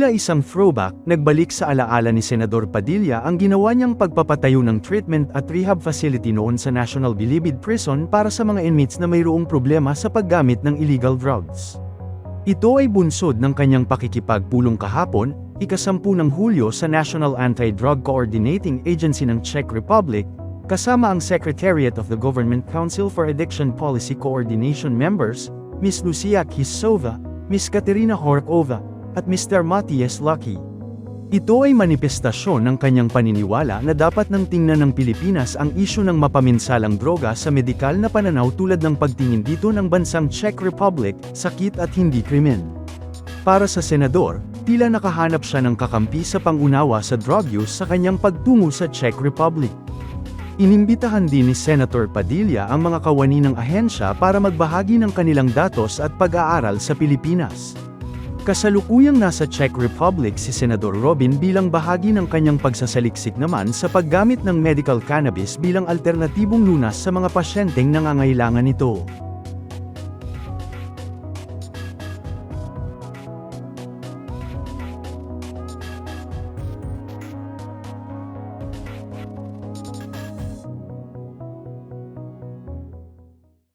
Tila isang throwback, nagbalik sa alaala ni Senador Padilla ang ginawa niyang pagpapatayo ng treatment at rehab facility noon sa National Bilibid Prison para sa mga inmates na mayroong problema sa paggamit ng illegal drugs. Ito ay bunsod ng kanyang pakikipagpulong kahapon, ikasampu ng Hulyo sa National Anti-Drug Coordinating Agency ng Czech Republic, kasama ang Secretariat of the Government Council for Addiction Policy Coordination members, Ms. Lucia Kisova, Ms. Katerina Horkova, at Mr. Matthias Lucky. Ito ay manifestasyon ng kanyang paniniwala na dapat nang tingnan ng Pilipinas ang isyu ng mapaminsalang droga sa medikal na pananaw tulad ng pagtingin dito ng bansang Czech Republic, sakit at hindi krimen. Para sa senador, tila nakahanap siya ng kakampi sa pangunawa sa drug use sa kanyang pagtungo sa Czech Republic. Inimbitahan din ni Senator Padilla ang mga kawani ng ahensya para magbahagi ng kanilang datos at pag-aaral sa Pilipinas. Kasalukuyang nasa Czech Republic si Senador Robin bilang bahagi ng kanyang pagsasaliksik naman sa paggamit ng medical cannabis bilang alternatibong lunas sa mga pasyenteng nangangailangan nito.